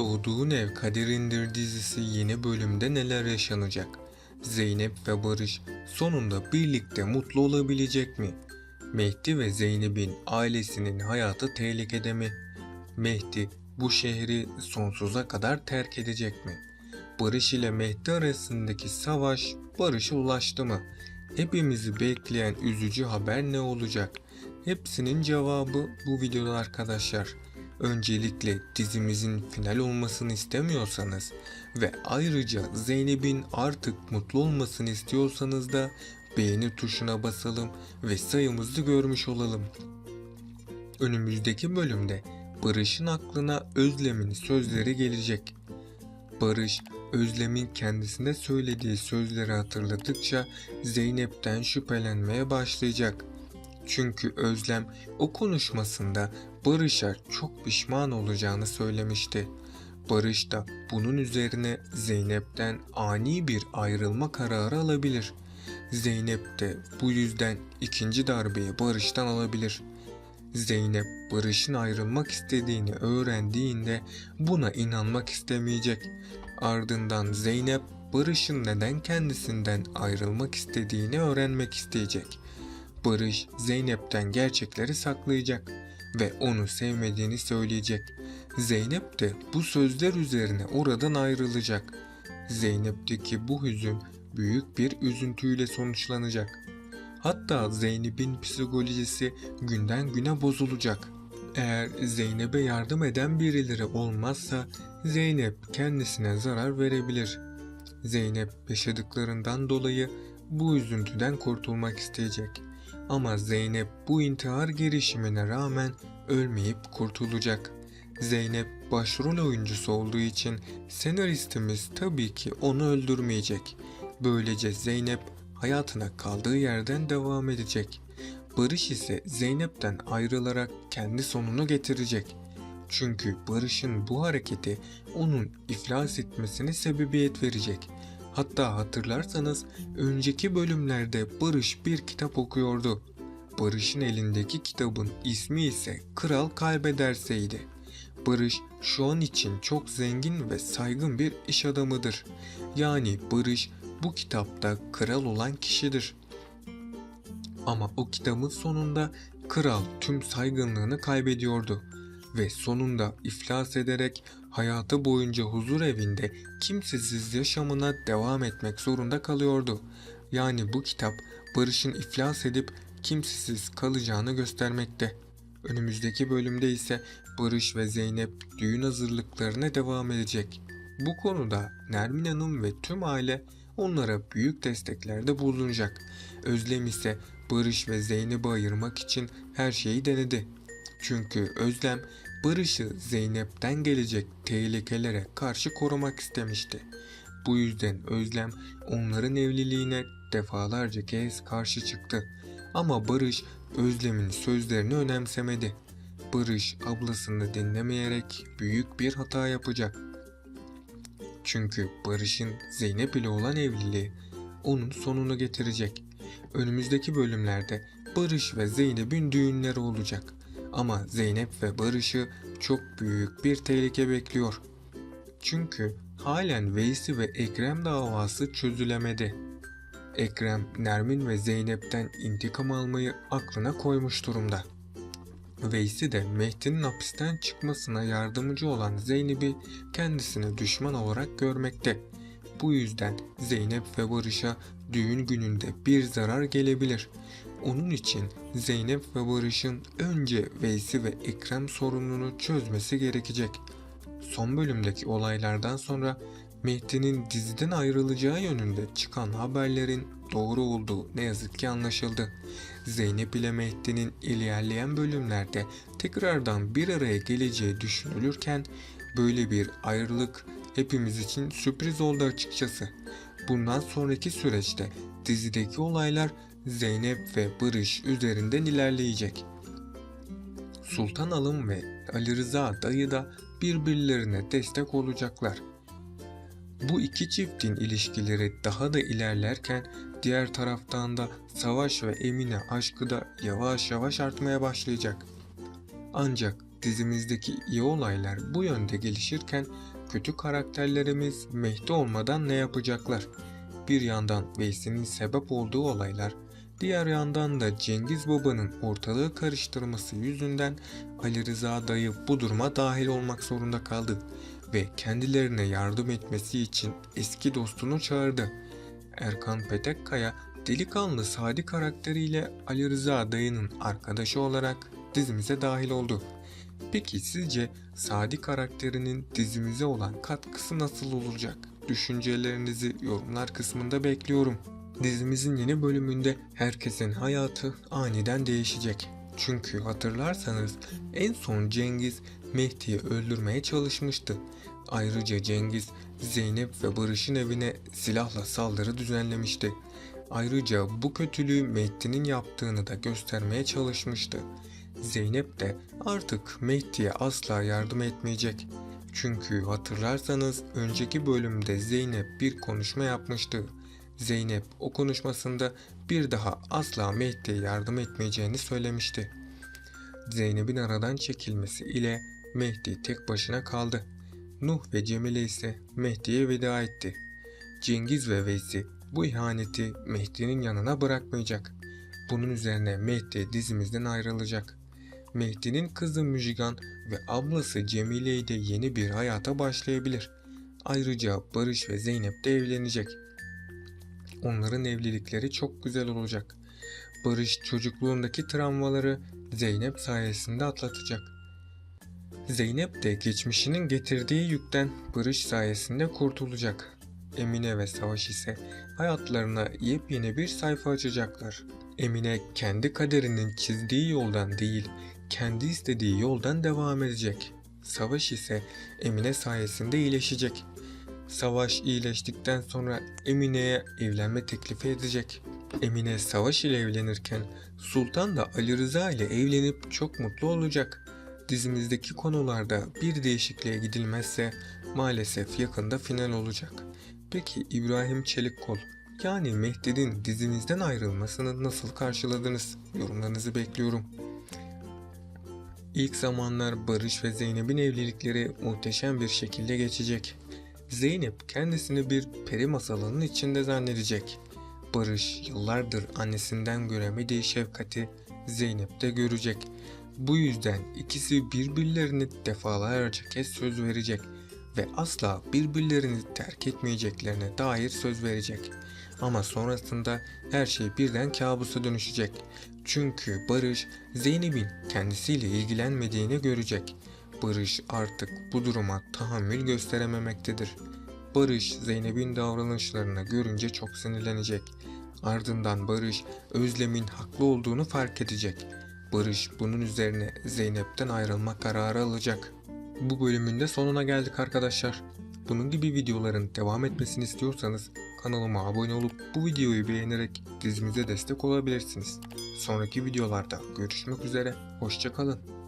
Doğduğun Ev Kaderindir dizisi yeni bölümde neler yaşanacak? Zeynep ve Barış sonunda birlikte mutlu olabilecek mi? Mehdi ve Zeynep'in ailesinin hayatı tehlikede mi? Mehdi bu şehri sonsuza kadar terk edecek mi? Barış ile Mehdi arasındaki savaş barışa ulaştı mı? Hepimizi bekleyen üzücü haber ne olacak? Hepsinin cevabı bu videoda arkadaşlar. Öncelikle dizimizin final olmasını istemiyorsanız ve ayrıca Zeynep'in artık mutlu olmasını istiyorsanız da beğeni tuşuna basalım ve sayımızı görmüş olalım. Önümüzdeki bölümde Barış'ın aklına Özlem'in sözleri gelecek. Barış, Özlem'in kendisine söylediği sözleri hatırladıkça Zeynep'ten şüphelenmeye başlayacak. Çünkü Özlem o konuşmasında Barış'a çok pişman olacağını söylemişti. Barış da bunun üzerine Zeynep'ten ani bir ayrılma kararı alabilir. Zeynep de bu yüzden ikinci darbeyi Barış'tan alabilir. Zeynep Barış'ın ayrılmak istediğini öğrendiğinde buna inanmak istemeyecek. Ardından Zeynep Barış'ın neden kendisinden ayrılmak istediğini öğrenmek isteyecek. Barış Zeynep'ten gerçekleri saklayacak ve onu sevmediğini söyleyecek. Zeynep de bu sözler üzerine oradan ayrılacak. Zeynep'teki bu hüzün büyük bir üzüntüyle sonuçlanacak. Hatta Zeynep'in psikolojisi günden güne bozulacak. Eğer Zeynep'e yardım eden birileri olmazsa Zeynep kendisine zarar verebilir. Zeynep yaşadıklarından dolayı bu üzüntüden kurtulmak isteyecek. Ama Zeynep bu intihar girişimine rağmen ölmeyip kurtulacak. Zeynep başrol oyuncusu olduğu için senaristimiz tabii ki onu öldürmeyecek. Böylece Zeynep hayatına kaldığı yerden devam edecek. Barış ise Zeynep'ten ayrılarak kendi sonunu getirecek. Çünkü Barış'ın bu hareketi onun iflas etmesine sebebiyet verecek. Hatta hatırlarsanız önceki bölümlerde Barış bir kitap okuyordu. Barış'ın elindeki kitabın ismi ise Kral Kaybederseydi. Barış şu an için çok zengin ve saygın bir iş adamıdır. Yani Barış bu kitapta kral olan kişidir. Ama o kitabın sonunda kral tüm saygınlığını kaybediyordu ve sonunda iflas ederek hayatı boyunca huzur evinde kimsesiz yaşamına devam etmek zorunda kalıyordu. Yani bu kitap Barış'ın iflas edip kimsesiz kalacağını göstermekte. Önümüzdeki bölümde ise Barış ve Zeynep düğün hazırlıklarına devam edecek. Bu konuda Nermin Hanım ve tüm aile onlara büyük desteklerde bulunacak. Özlem ise Barış ve Zeynep'i ayırmak için her şeyi denedi. Çünkü Özlem Barış'ı Zeynep'ten gelecek tehlikelere karşı korumak istemişti. Bu yüzden Özlem onların evliliğine defalarca kez karşı çıktı. Ama Barış Özlem'in sözlerini önemsemedi. Barış ablasını dinlemeyerek büyük bir hata yapacak. Çünkü Barış'ın Zeynep ile olan evliliği onun sonunu getirecek. Önümüzdeki bölümlerde Barış ve Zeynep'in düğünleri olacak. Ama Zeynep ve Barış'ı çok büyük bir tehlike bekliyor. Çünkü halen Veysi ve Ekrem davası çözülemedi. Ekrem, Nermin ve Zeynep'ten intikam almayı aklına koymuş durumda. Veysi de Mehdi'nin hapisten çıkmasına yardımcı olan Zeynep'i kendisine düşman olarak görmekte. Bu yüzden Zeynep ve Barış'a düğün gününde bir zarar gelebilir. Onun için Zeynep ve Barış'ın önce Veysi ve Ekrem sorununu çözmesi gerekecek. Son bölümdeki olaylardan sonra Mehdi'nin diziden ayrılacağı yönünde çıkan haberlerin doğru olduğu ne yazık ki anlaşıldı. Zeynep ile Mehdi'nin ilerleyen bölümlerde tekrardan bir araya geleceği düşünülürken böyle bir ayrılık hepimiz için sürpriz oldu açıkçası. Bundan sonraki süreçte dizideki olaylar Zeynep ve Barış üzerinden ilerleyecek. Sultan Alım ve Ali Rıza dayı da birbirlerine destek olacaklar. Bu iki çiftin ilişkileri daha da ilerlerken diğer taraftan da Savaş ve Emine aşkı da yavaş yavaş artmaya başlayacak. Ancak dizimizdeki iyi olaylar bu yönde gelişirken kötü karakterlerimiz Mehdi olmadan ne yapacaklar? Bir yandan Veysi'nin sebep olduğu olaylar, diğer yandan da Cengiz Baba'nın ortalığı karıştırması yüzünden Ali Rıza dayı bu duruma dahil olmak zorunda kaldı ve kendilerine yardım etmesi için eski dostunu çağırdı. Erkan Petekkaya delikanlı Sadi karakteriyle Ali Rıza dayının arkadaşı olarak dizimize dahil oldu. Peki sizce Sadi karakterinin dizimize olan katkısı nasıl olacak? Düşüncelerinizi yorumlar kısmında bekliyorum. Dizimizin yeni bölümünde herkesin hayatı aniden değişecek. Çünkü hatırlarsanız en son Cengiz Mehdi'yi öldürmeye çalışmıştı. Ayrıca Cengiz Zeynep ve Barış'ın evine silahla saldırı düzenlemişti. Ayrıca bu kötülüğü Mehdi'nin yaptığını da göstermeye çalışmıştı. Zeynep de artık Mehdi'ye asla yardım etmeyecek. Çünkü hatırlarsanız önceki bölümde Zeynep bir konuşma yapmıştı. Zeynep o konuşmasında bir daha asla Mehdi'ye yardım etmeyeceğini söylemişti. Zeynep'in aradan çekilmesi ile Mehdi tek başına kaldı. Nuh ve Cemile ise Mehdi'ye veda etti. Cengiz ve Veysi bu ihaneti Mehdi'nin yanına bırakmayacak. Bunun üzerine Mehdi dizimizden ayrılacak. Mehdi'nin kızı Müjgan ve ablası Cemile ile yeni bir hayata başlayabilir. Ayrıca Barış ve Zeynep de evlenecek. Onların evlilikleri çok güzel olacak. Barış çocukluğundaki travmaları Zeynep sayesinde atlatacak. Zeynep de geçmişinin getirdiği yükten Barış sayesinde kurtulacak. Emine ve Savaş ise hayatlarına yepyeni bir sayfa açacaklar. Emine kendi kaderinin çizdiği yoldan değil, kendi istediği yoldan devam edecek. Savaş ise Emine sayesinde iyileşecek. Savaş iyileştikten sonra Emine'ye evlenme teklifi edecek. Emine Savaş ile evlenirken Sultan da Ali Rıza ile evlenip çok mutlu olacak. Dizimizdeki konularda bir değişikliğe gidilmezse maalesef yakında final olacak. Peki İbrahim Çelikkol yani Mehdi'nin dizimizden ayrılmasını nasıl karşıladınız? Yorumlarınızı bekliyorum. İlk zamanlar Barış ve Zeynep'in evlilikleri muhteşem bir şekilde geçecek. Zeynep kendisini bir peri masalının içinde zannedecek. Barış yıllardır annesinden göremediği şefkati Zeynep'te görecek. Bu yüzden ikisi birbirlerini defalarca kez söz verecek ve asla birbirlerini terk etmeyeceklerine dair söz verecek. Ama sonrasında her şey birden kabusa dönüşecek. Çünkü Barış Zeynep'in kendisiyle ilgilenmediğini görecek. Barış artık bu duruma tahammül gösterememektedir. Barış Zeynep'in davranışlarını görünce çok sinirlenecek. Ardından Barış Özlem'in haklı olduğunu fark edecek. Barış bunun üzerine Zeynep'ten ayrılma kararı alacak. Bu bölümün de sonuna geldik arkadaşlar. Bunun gibi videoların devam etmesini istiyorsanız kanalıma abone olup bu videoyu beğenerek dizimize destek olabilirsiniz. Sonraki videolarda görüşmek üzere, hoşçakalın.